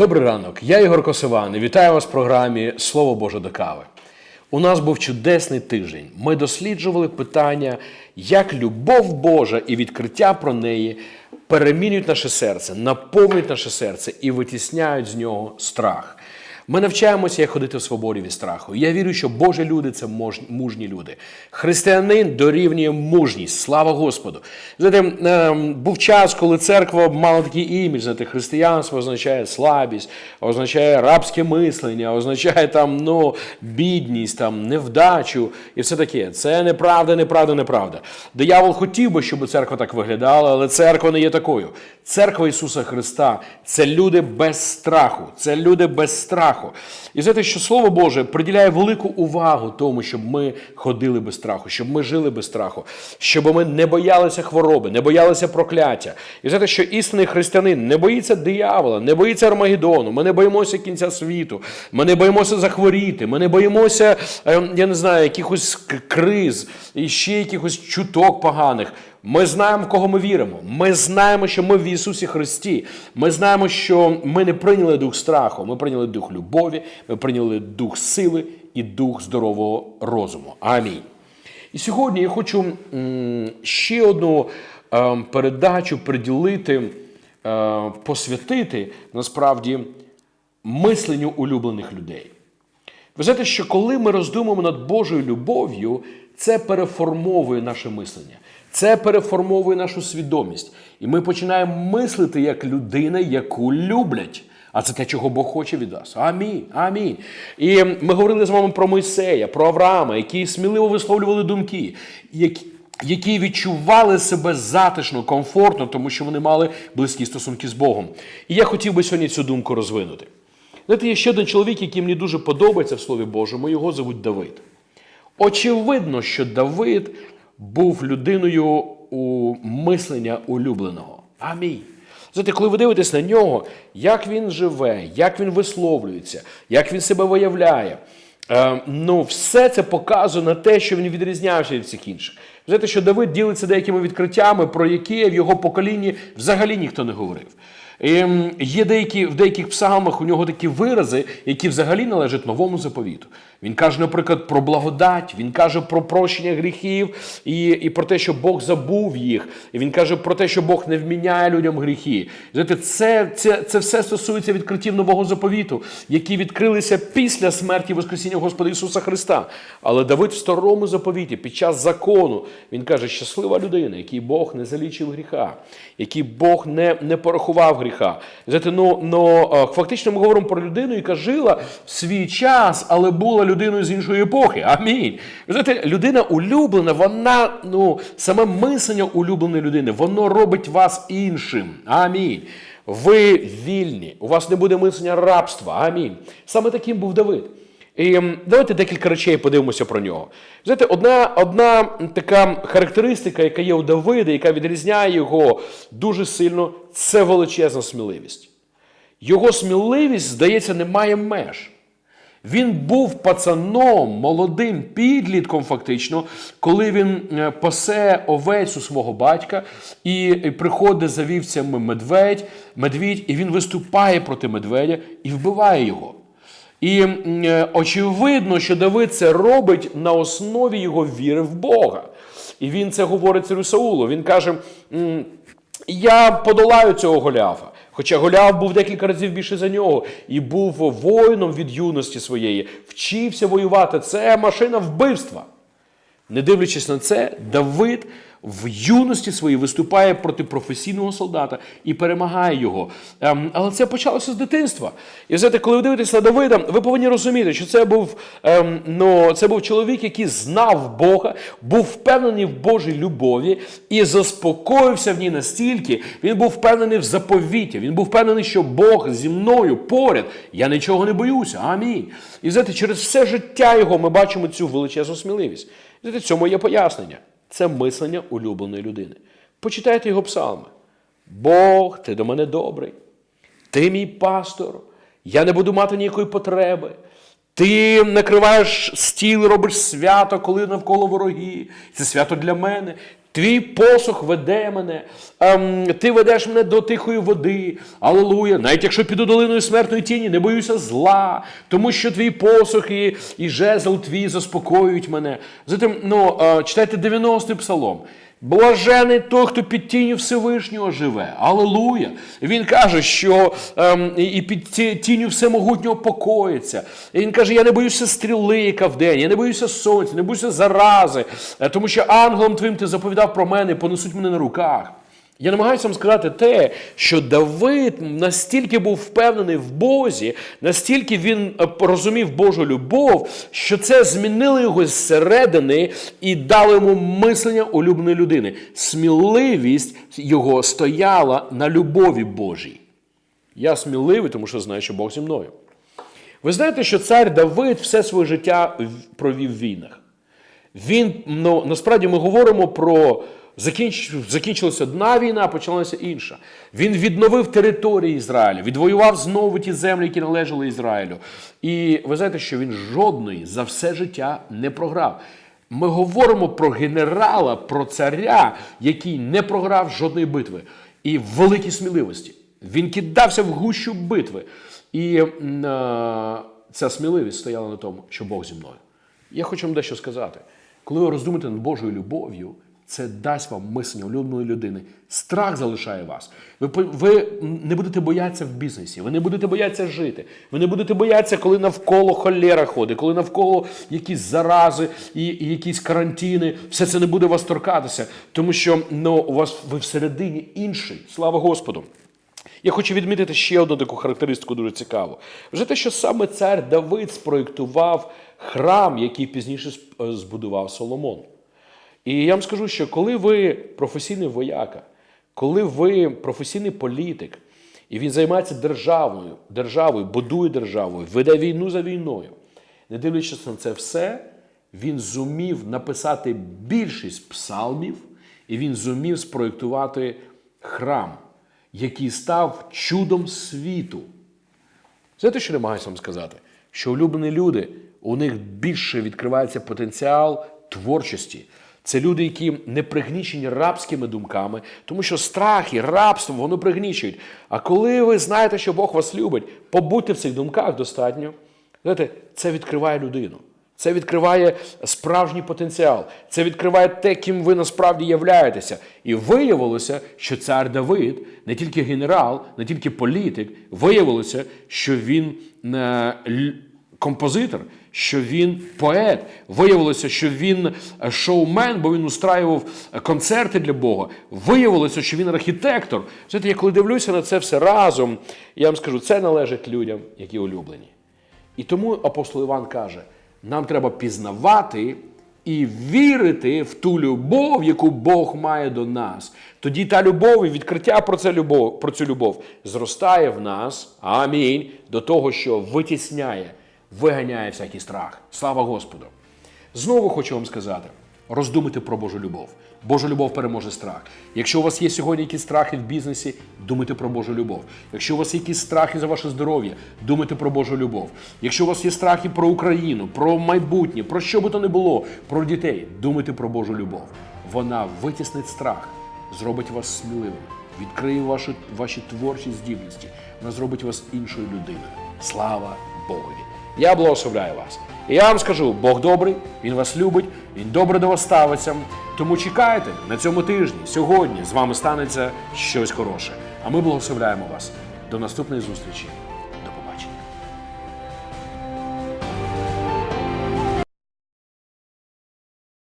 Добрий ранок, я Ігор Косиван і вітаю вас в програмі Слово Боже до кави. У нас був чудесний тиждень. Ми досліджували питання, як любов Божа і відкриття про неї перемінюють наше серце, наповнюють наше серце і витісняють з нього страх. Ми навчаємося, як ходити в свободі від страху. Я вірю, що Божі люди це мужні люди. Християнин дорівнює мужність. Слава Господу. Знаєте, ем, був час, коли церква мала такий імідж, знаєте, християнство означає слабість, означає рабське мислення, означає там ну, бідність, там, невдачу і все таке. Це неправда, неправда, неправда. Диявол хотів би, щоб церква так виглядала, але церква не є такою. Церква Ісуса Христа це люди без страху, це люди без страху. І знаєте, що Слово Боже приділяє велику увагу тому, щоб ми ходили без страху, щоб ми жили без страху, щоб ми не боялися хвороби, не боялися прокляття. І знаєте, що істинний християнин не боїться диявола, не боїться Армагеддону, ми не боїмося кінця світу, ми не боїмося захворіти, ми не боїмося, е, я не знаю, якихось криз і ще якихось чуток поганих. Ми знаємо, в кого ми віримо. Ми знаємо, що ми в Ісусі Христі. Ми знаємо, що ми не прийняли дух страху, ми прийняли дух любові, ми прийняли дух сили і дух здорового розуму. Амінь. І сьогодні я хочу ще одну е, передачу приділити, е, посвятити насправді мисленню улюблених людей. Ви знаєте, що коли ми роздумуємо над Божою любов'ю, це переформовує наше мислення, це переформовує нашу свідомість. І ми починаємо мислити як людина, яку люблять. А це те, чого Бог хоче від нас. Амінь. Амінь. І ми говорили з вами про Мойсея, про Авраама, які сміливо висловлювали думки, які, які відчували себе затишно, комфортно, тому що вони мали близькі стосунки з Богом. І я хотів би сьогодні цю думку розвинути. Знаєте, є ще один чоловік, який мені дуже подобається в Слові Божому, його звуть Давид. Очевидно, що Давид був людиною у мислення улюбленого. Амінь. Знаєте, коли ви дивитесь на нього, як він живе, як він висловлюється, як він себе виявляє, е, ну, все це показує на те, що він відрізнявся від всіх інших. Знаєте, що Давид ділиться деякими відкриттями, про які в його поколінні взагалі ніхто не говорив. І є деякі в деяких псалмах у нього такі вирази, які взагалі належать новому заповіту. Він каже, наприклад, про благодать, він каже про прощення гріхів і, і про те, що Бог забув їх. І він каже про те, що Бог не вміняє людям гріхи. Знаєте, це, це, це все стосується відкриттів нового заповіту, які відкрилися після смерті Воскресіння Господа Ісуса Христа. Але Давид в старому заповіті, під час закону, він каже, щаслива людина, який Бог не залічив гріха, який Бог не, не порахував гріха. Знаєте, ну, ну, е, фактично ми говоримо про людину, яка жила в свій час, але була людиною з іншої епохи. Амінь. Знаєте, людина улюблена, вона, ну, саме мислення улюбленої людини, воно робить вас іншим. Амінь. Ви вільні, у вас не буде мислення рабства. Амінь. Саме таким був Давид. І давайте декілька речей подивимося про нього. Знаєте, одна, одна така характеристика, яка є у Давида, яка відрізняє його дуже сильно, це величезна сміливість. Його сміливість, здається, не має меж. Він був пацаном, молодим підлітком, фактично, коли він е, пасе овець у свого батька, і приходить за вівцями медведь, медвідь, і він виступає проти медведя і вбиває його. І е, очевидно, що Давид це робить на основі його віри в Бога. І він це говорить царю Саулу. Він каже: Я подолаю цього Голіафа. Хоча Голіаф був декілька разів більше за нього і був воїном від юності своєї, вчився воювати. Це машина вбивства. Не дивлячись на це, Давид в юності своїй виступає проти професійного солдата і перемагає його. Ем, але це почалося з дитинства. І знаєте, коли ви дивитесь на Давида, ви повинні розуміти, що це був, ем, ну, це був чоловік, який знав Бога, був впевнений в Божій любові і заспокоївся в ній настільки. Він був впевнений в заповіті. Він був впевнений, що Бог зі мною поряд. Я нічого не боюся. Амінь. І знаєте, через все життя його ми бачимо цю величезну сміливість. Знаєте, цьому є пояснення. Це мислення улюбленої людини. Почитайте його псалми. Бог, ти до мене добрий. Ти мій пастор. Я не буду мати ніякої потреби. Ти накриваєш стіл, робиш свято, коли навколо вороги. Це свято для мене. Твій посух веде мене, ем, ти ведеш мене до тихої води. Аллилуйя. Навіть якщо піду долиною смертної тіні, не боюся зла, тому що твій посох і, і жезл твій заспокоюють мене. Затим, ну, е, читайте 90-й псалом. Блажений той, хто під тінню Всевишнього живе. Аллилуйя. Він каже, що ем, і під ті- тінню всемогутнього покоїться. І він каже: я не боюся стріли, яка вдень, я не боюся сонця, не боюся зарази, е, тому що ангелом твоїм ти заповідав про мене, понесуть мене на руках. Я намагаюся вам сказати те, що Давид настільки був впевнений в Бозі, настільки він е, розумів Божу любов, що це змінило його зсередини і дало йому мислення улюбленої людини. Сміливість його стояла на любові Божій. Я сміливий, тому що знаю, що Бог зі мною. Ви знаєте, що цар Давид все своє життя провів в війнах. Він, ну, насправді ми говоримо про закінч... закінчилася одна війна, почалася інша. Він відновив території Ізраїля, відвоював знову ті землі, які належали Ізраїлю. І ви знаєте, що він жодної за все життя не програв. Ми говоримо про генерала, про царя, який не програв жодної битви. І в великій сміливості. Він кидався в гущу битви. І е, ця сміливість стояла на тому, що Бог зі мною. Я хочу вам дещо сказати. Коли ви роздумаєте над Божою любов'ю, це дасть вам мислення улюбленої людини. Страх залишає вас. Ви, ви не будете боятися в бізнесі, ви не будете боятися жити. Ви не будете боятися, коли навколо холера ходить, коли навколо якісь зарази і, і якісь карантини. Все це не буде вас торкатися, тому що ну, у вас ви всередині інший. Слава Господу! Я хочу відмітити ще одну таку характеристику дуже цікаву. Вже те, що саме цар Давид спроєктував храм, який пізніше е, збудував Соломон. І я вам скажу, що коли ви професійний вояка, коли ви професійний політик, і він займається державою, державою, будує державою, веде війну за війною, не дивлячись на це все, він зумів написати більшість псалмів, і він зумів спроєктувати храм, який став чудом світу. Знаєте, що намагаюся вам сказати? Що улюблені люди, у них більше відкривається потенціал творчості. Це люди, які не пригнічені рабськими думками, тому що страх і рабство воно пригнічують. А коли ви знаєте, що Бог вас любить, побудьте в цих думках достатньо. Знаєте, це відкриває людину. Це відкриває справжній потенціал. Це відкриває те, ким ви насправді являєтеся. І виявилося, що цар Давид не тільки генерал, не тільки політик, виявилося, що він е, композитор, що він поет. Виявилося, що він е, шоумен, бо він устраював е, концерти для Бога. Виявилося, що він архітектор. Знаєте, я коли дивлюся на це все разом, я вам скажу, це належить людям, які улюблені. І тому апостол Іван каже: нам треба пізнавати і вірити в ту любов, яку Бог має до нас. Тоді та любов і відкриття про, це любов, про цю любов зростає в нас, амінь, до того, що витісняє, виганяє всякий страх. Слава Господу! Знову хочу вам сказати: роздумайте про Божу любов. Божа любов переможе страх. Якщо у вас є сьогодні якісь страхи в бізнесі, думайте про Божу любов. Якщо у вас є якісь страхи за ваше здоров'я, думайте про Божу любов. Якщо у вас є страхи про Україну, про майбутнє, про що би то не було, про дітей, думайте про Божу любов. Вона витіснить страх, зробить вас сміливими, відкриє ваші, ваші творчі здібності. Вона зробить вас іншою людиною. Слава Богові! Я благословляю вас. І я вам скажу, Бог добрий, Він вас любить, Він добре до вас ставиться. Тому чекайте на цьому тижні, сьогодні з вами станеться щось хороше. А ми благословляємо вас. До наступної зустрічі.